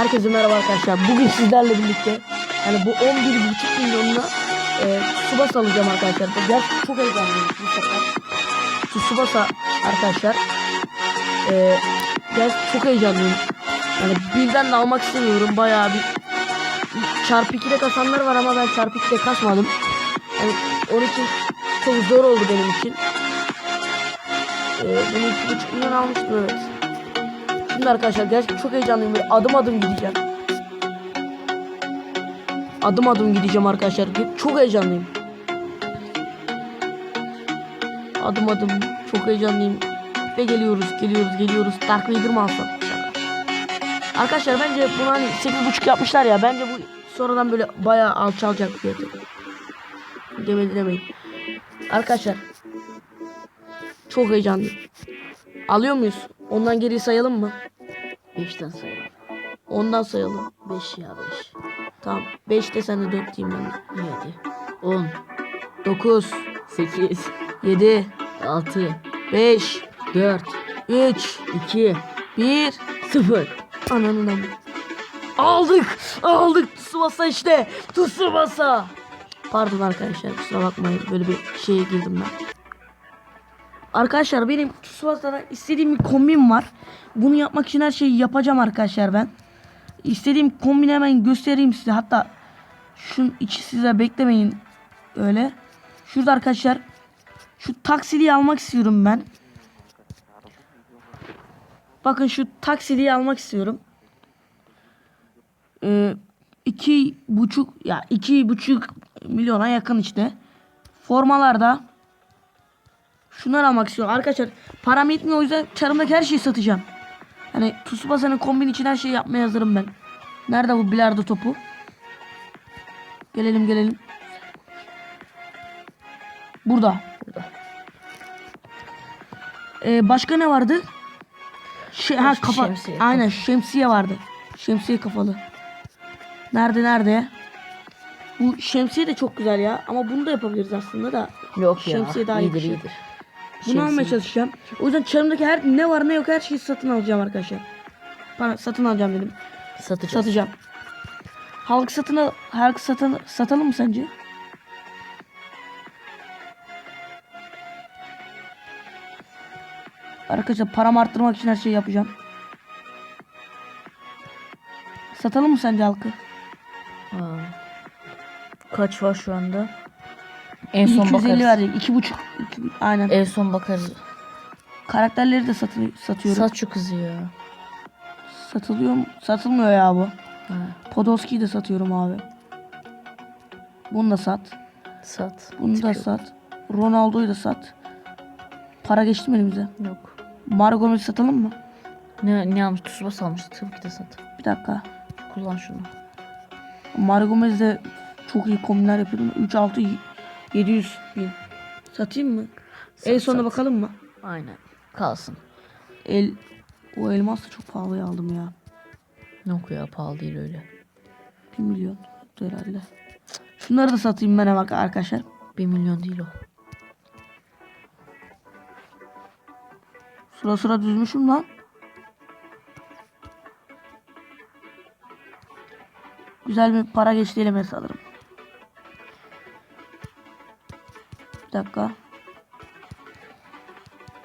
Herkese merhaba arkadaşlar. Bugün sizlerle birlikte yani bu 11,5 milyonuna e, Tsubasa alacağım arkadaşlar. Gerçekten çok heyecanlıyım bu sefer. Tsubasa arkadaşlar. E, gerçekten çok heyecanlıyım. Yani birden de almak istemiyorum. Bayağı bir çarpı 2'de kasanlar var ama ben çarpı 2'de kasmadım. Yani onun için çok zor oldu benim için. E, bunu 2,5 milyon almıştım evet. Şimdi arkadaşlar gerçekten çok heyecanlıyım. Böyle adım adım gideceğim. Adım adım gideceğim arkadaşlar. Çok heyecanlıyım. Adım adım çok heyecanlıyım. Ve geliyoruz, geliyoruz, geliyoruz. Dark Vader mı? Arkadaşlar bence bunu hani 8.5 yapmışlar ya. Bence bu sonradan böyle bayağı alçalacak fiyatı. Demedi demeyin. Arkadaşlar. Çok heyecanlıyım. Alıyor muyuz? Ondan geriye sayalım mı? 5'ten sayalım. Ondan sayalım. 5 ya 5. Tamam. 5 de sen de 4 diyeyim ben de. 7. 10. 9, 8. 7, 6. 5, 4. 3, 2. 1. 0. Ananın amı. Aldık. Aldık. Tsubasa işte. Tsubasa. Pardon arkadaşlar kusura bakmayın. Böyle bir şeye girdim ben. Arkadaşlar benim Tsubasa'da istediğim bir kombin var. Bunu yapmak için her şeyi yapacağım arkadaşlar ben. İstediğim kombini hemen göstereyim size. Hatta şunun içi size beklemeyin. Öyle. Şurada arkadaşlar şu taksiliyi almak istiyorum ben. Bakın şu taksiliyi almak istiyorum. Ee, iki buçuk ya iki buçuk milyona yakın işte. Formalarda şunları almak istiyorum. Arkadaşlar param yetmiyor o yüzden çarımdaki her şeyi satacağım. Hani Tsubasa'nın kombin için her şeyi yapmaya hazırım ben. Nerede bu bilardo topu? Gelelim gelelim. Burada. Burada. Ee, başka ne vardı? Şey, ha kafa. şemsiye. Aynen şemsiye vardı. Şemsiye kafalı. Nerede nerede? Bu şemsiye de çok güzel ya. Ama bunu da yapabiliriz aslında da. Yok ya. Şemsiye daha iyi iyidir iyidir. Bunu almaya çalışacağım. O yüzden çarımdaki her ne var ne yok her şeyi satın alacağım arkadaşlar. Bana satın alacağım dedim. Satacağız. Satacağım. Halk satın al, halk satın satalım mı sence? Arkadaşlar paramı arttırmak için her şeyi yapacağım. Satalım mı sence halkı? Aa. Kaç var şu anda? En son 250 bakarız. verecek. 2,5 iki- aynen. En son bakarız. Karakterleri de satı, satıyorum. Sat şu kızı ya. Satılıyor mu? Satılmıyor ya bu. Ha. Podolski'yi de satıyorum abi. Bunu da sat. Sat. Bunu da sat. Ronaldo'yu da sat. Para geçti mi elimize? Yok. Margomez'i satalım mı? Ne, ne almış? Tsubasa almış. Tabii ki de sat. Bir dakika. Kullan şunu. De çok iyi kombinler yapıyordum. 3 6 700 bin. Satayım mı? en Sat, sonuna sat. bakalım mı? Aynen. Kalsın. El o elmas da çok pahalıya aldım ya. Yok ya pahalı değil öyle. 1 milyon herhalde. Şunları da satayım ben bak arkadaşlar. 1 milyon değil o. Sıra sıra düzmüşüm lan. Güzel bir para geçti elime sanırım. Bir dakika.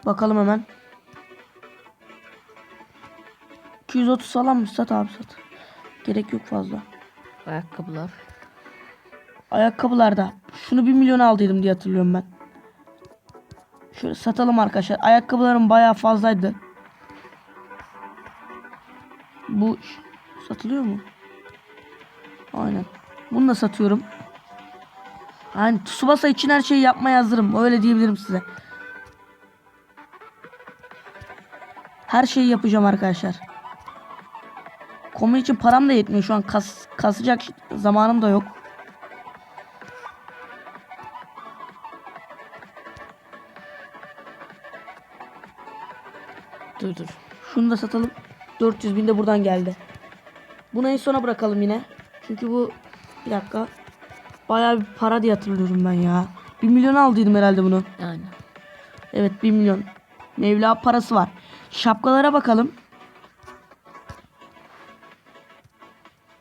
Bakalım hemen. 230 falan mı? Sat abi sat. Gerek yok fazla. Ayakkabılar. Ayakkabılarda. Şunu 1 milyon aldıydım diye hatırlıyorum ben. Şöyle satalım arkadaşlar. Ayakkabılarım bayağı fazlaydı. Bu satılıyor mu? Aynen. Bunu da satıyorum. Yani Tsubasa için her şeyi yapmaya hazırım. Öyle diyebilirim size. Her şeyi yapacağım arkadaşlar. Komün için param da yetmiyor şu an. Kas, kasacak zamanım da yok. Dur dur. Şunu da satalım. 400 bin de buradan geldi. Bunu en sona bırakalım yine. Çünkü bu bir dakika. Bayağı bir para diye hatırlıyorum ben ya. 1 milyon aldıydım herhalde bunu. Aynen. Evet 1 milyon. Mevla parası var. Şapkalara bakalım.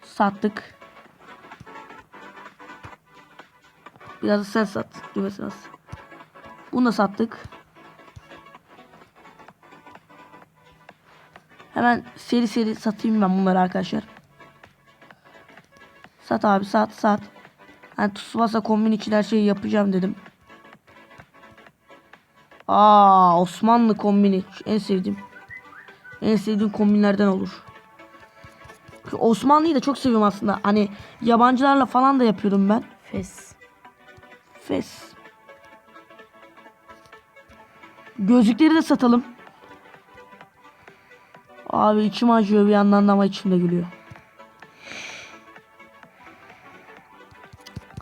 Sattık. Biraz da sen sat. Düğmesini as. Bunu da sattık. Hemen seri seri satayım ben bunları arkadaşlar. Sat abi sat sat. Hani Tsubasa kombin için her şeyi yapacağım dedim. Aa Osmanlı kombini en sevdiğim. En sevdiğim kombinlerden olur. Osmanlı'yı da çok seviyorum aslında. Hani yabancılarla falan da yapıyorum ben. Fes. Fes. Gözlükleri de satalım. Abi içim acıyor bir yandan da ama içim de gülüyor.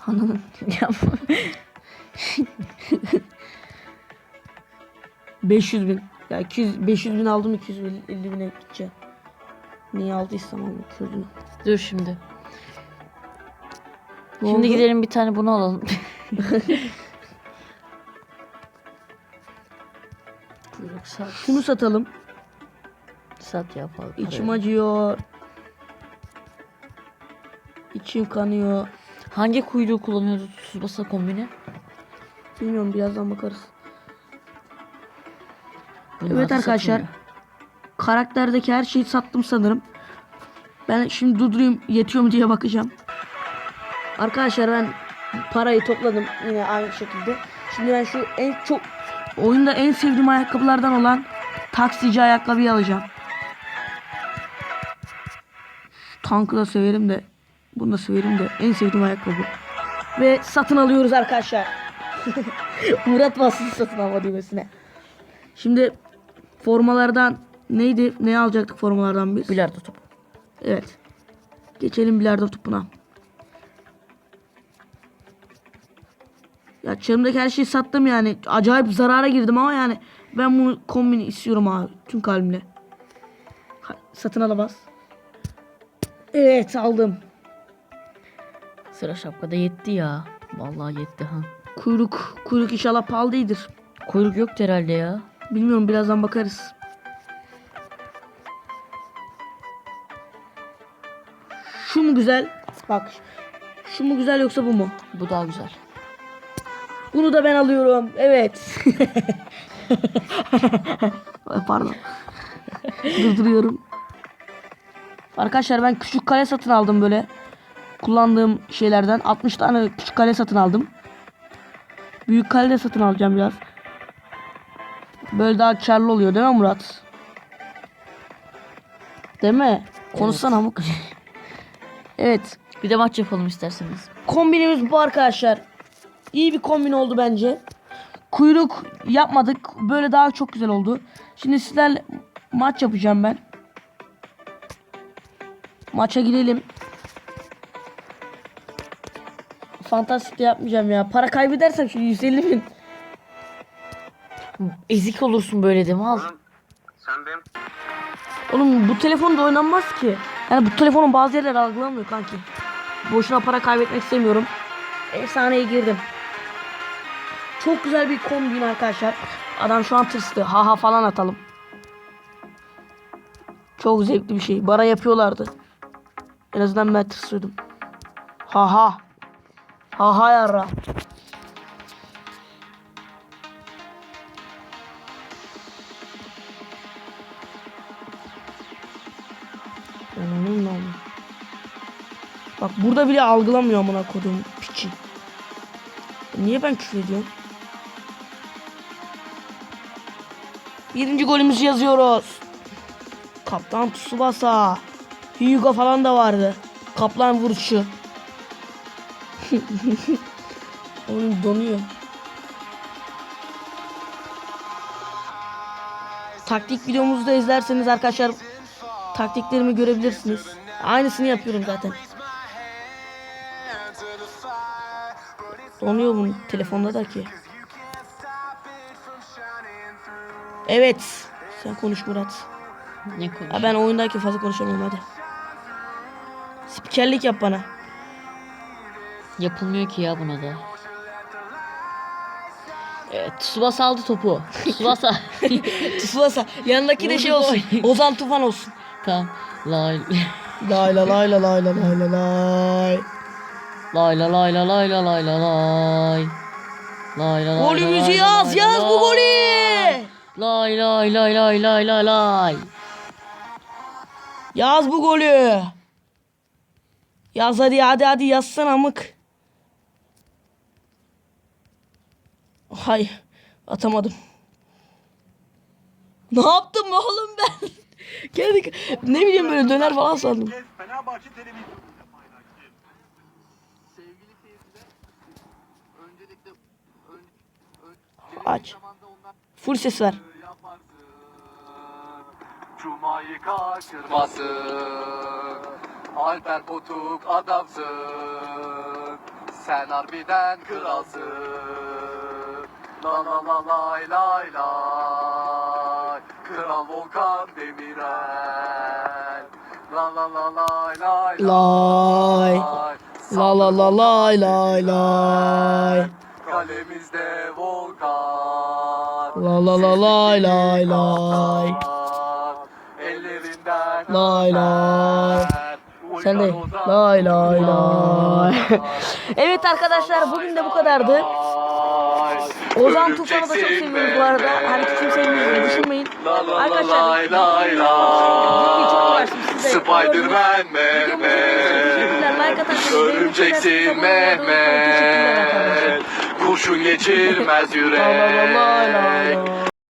Anladın. Yapma. 500 bin. Ya 200, 500 bin aldım 250 bine gideceğim. Niye aldıysam onu kürdüm. Dur şimdi. Ne şimdi oldu? gidelim bir tane bunu alalım. Kuyruk sat. Şunu satalım. Sat yapalım. İçim acıyor. İçim kanıyor. Hangi kuyruğu kullanıyordu Tsubasa kombini? Bilmiyorum birazdan bakarız. Bunlar Evet da arkadaşlar. satılmıyor. Karakterdeki her şeyi sattım sanırım. Ben şimdi durdurayım yetiyor mu diye bakacağım. Arkadaşlar ben parayı topladım yine aynı şekilde. Şimdi ben şu en çok oyunda en sevdiğim ayakkabılardan olan taksici ayakkabıyı alacağım. Şu tankı da severim de bunu da severim de en sevdiğim ayakkabı. Ve satın alıyoruz arkadaşlar. Murat bassın satın alma düğmesine. Şimdi formalardan neydi? Ne alacaktık formalardan biz? Bilardo topu. Evet. Geçelim bilardo topuna. Ya çarımdaki her şeyi sattım yani. Acayip zarara girdim ama yani ben bunu kombini istiyorum abi. Tüm kalbimle. Satın alamaz. Evet aldım. Sıra şapkada yetti ya. Vallahi yetti ha. Kuyruk. Kuyruk inşallah pahalı değildir. Kuyruk yoktu herhalde ya. Bilmiyorum birazdan bakarız. Şu mu güzel? Bak. Şu mu güzel yoksa bu mu? Bu daha güzel. Bunu da ben alıyorum. Evet. Pardon. Durduruyorum. Arkadaşlar ben küçük kale satın aldım böyle. Kullandığım şeylerden 60 tane küçük kale satın aldım. Büyük kale de satın alacağım biraz. Böyle daha karlı oluyor değil mi Murat? Değil mi? Konuşsana amık. evet. Bir de maç yapalım isterseniz. Kombinimiz bu arkadaşlar. İyi bir kombin oldu bence. Kuyruk yapmadık. Böyle daha çok güzel oldu. Şimdi sizlerle maç yapacağım ben. Maça girelim. Fantastik de yapmayacağım ya. Para kaybedersem şimdi 150 bin. Ezik olursun böyle mi? Al. Sen benim Oğlum bu telefonda oynanmaz ki. Yani bu telefonun bazı yerleri algılamıyor kanki. Boşuna para kaybetmek istemiyorum. Efsaneye girdim. Çok güzel bir kombin arkadaşlar. Adam şu an tırstı. Ha ha falan atalım. Çok zevkli bir şey. Bara yapıyorlardı. En azından ben tırsıyordum. Ha ha. Ha ha yarra. Ananın namı. Bak burada bile algılamıyor amına kodum piçi. Niye ben küfür ediyorum? Birinci golümüzü yazıyoruz. Kaptan Tsubasa. Hyuga falan da vardı. Kaplan vuruşu. Onun donuyor. Taktik videomuzu da izlerseniz arkadaşlar taktiklerimi görebilirsiniz. Aynısını yapıyorum zaten. Donuyor bunun telefonda da ki. Evet. Sen konuş Murat. Ne konuş? Ha ben oyundaki fazla konuşamıyorum hadi. Spikerlik yap bana. Yapılmıyor ki ya buna da. Evet, Tsubasa aldı topu. Tsubasa. Tsubasa yanındaki de şey olsun. Ozan Tufan olsun. tamam. La Lay la lay la lay la lay la lay. Lay la lay la lay la lay la lay. Lay la lay lay la yaz lay yaz bu lay. golü. Lay lay lay lay lay lay lay. Yaz bu golü. Yaz hadi hadi hadi yazsana amık. Hay atamadım. Ne yaptım oğlum ben? Kendi ne bileyim böyle döner falan sandım. Fenerbahçe ön, Aç. Full ses ver. Cuma'yı kaçırmasın. Alper Potuk adamsın. Sen harbiden kralsın. La la la lay lay lay. Kral Volkan Demirel. La la la lay lay Lay. La la la lay lay lay. Kalemizde Volkan. La la la lay lay lay. Ellerinden Lay lay. Sen de lay lay lay. Evet arkadaşlar bugün de bu kadardı. Ozan Tufan'ı da çok seviyoruz bu arada. Hani kim sevmiyoruz düşünmeyin. La la la Arkadaşlar. Spiderman. Mehmet. Örümceksin. Mehmet. Kurşun geçirmez yürek.